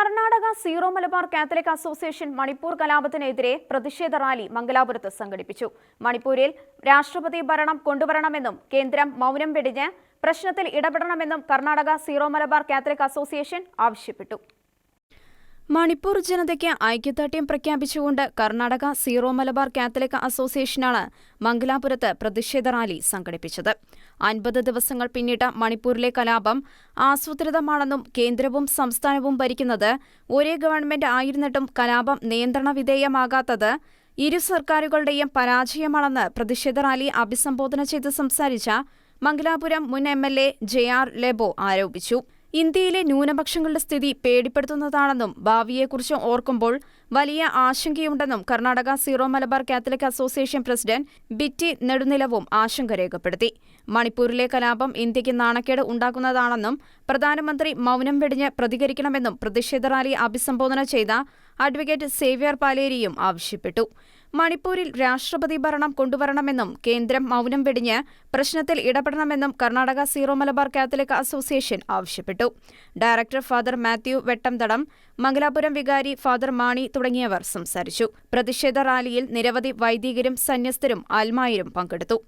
Karnataka Syro Malabar Catholic association Manipur കലാപത്തിനെതിരെ പ്രതിഷേധ rally മംഗലാപുരത്ത് സംഘടിപ്പിച്ചു. മണിപ്പൂരിൽ രാഷ്ട്രപതി ഭരണം കൊണ്ടുവരണമെന്നും കേന്ദ്രം മൗനം വെടിഞ്ഞ് പ്രശ്നത്തിൽ ഇടപെടണമെന്നും Karnataka Syro Malabar Catholic association ആവശ്യപ്പെട്ടു. മണിപ്പൂർ ജനതയ്ക്ക് ഐക്യദാർഢ്യം പ്രഖ്യാപിച്ചുകൊണ്ട് കർണാടക സീറോ മലബാർ കാത്തലിക് അസോസിയേഷനാണ് മംഗലാപുരത്ത് പ്രതിഷേധ റാലി സംഘടിപ്പിച്ചത്. അൻപത് ദിവസങ്ങൾ പിന്നിട്ട മണിപ്പൂരിലെ കലാപം ആസൂത്രിതമാണെന്നും കേന്ദ്രവും സംസ്ഥാനവും ഭരിക്കുന്നത് ഒരേ ഗവൺമെന്റ് ആയിരുന്നിട്ടും കലാപം നിയന്ത്രണ വിധേയമാകാത്തത് ഇരു സർക്കാരുകളുടെയും പരാജയമാണെന്ന് പ്രതിഷേധ റാലി അഭിസംബോധന ചെയ്ത് സംസാരിച്ച മംഗലാപുരം മുൻ M L A J R Lobo ആരോപിച്ചു. ഇന്ത്യയിലെ ന്യൂനപക്ഷങ്ങളുടെ സ്ഥിതി പേടിപ്പെടുത്തുന്നതാണെന്നും ഭാവിയെക്കുറിച്ച് ഓർക്കുമ്പോൾ വലിയ ആശങ്കയുണ്ടെന്നും Karnataka Syro Malabar Catholic association president Bitty നെടുനിലവും ആശങ്ക രേഖപ്പെടുത്തി. മണിപ്പൂരിലെ കലാപം ഇന്ത്യയ്ക്ക് നാണക്കേട് ഉണ്ടാക്കുന്നതാണെന്നും പ്രധാനമന്ത്രി മൌനം വെടിഞ്ഞ് പ്രതികരിക്കണമെന്നും പ്രതിഷേധ റാലി അഭിസംബോധന ചെയ്ത അഡ്വക്കേറ്റ് സേവ്യർ പാലേരിയും ആവശ്യപ്പെട്ടു. മണിപ്പൂരിൽ രാഷ്ട്രപതി ഭരണം കൊണ്ടുവരണമെന്നും കേന്ദ്രം മൗനം വെടിഞ്ഞ് പ്രശ്നത്തിൽ ഇടപെടണമെന്നും Karnataka Syro Malabar Catholic association ആവശ്യപ്പെട്ടു. ഡയറക്ടർ ഫാദർ മാത്യു വെട്ടംതടം മംഗലാപുരം വികാരി ഫാദർ മാണി തുടങ്ങിയവർ സംസാരിച്ചു. പ്രതിഷേധ റാലിയിൽ നിരവധി വൈദികരും സന്യസ്തരും ആൽമായരും പങ്കെടുത്തു.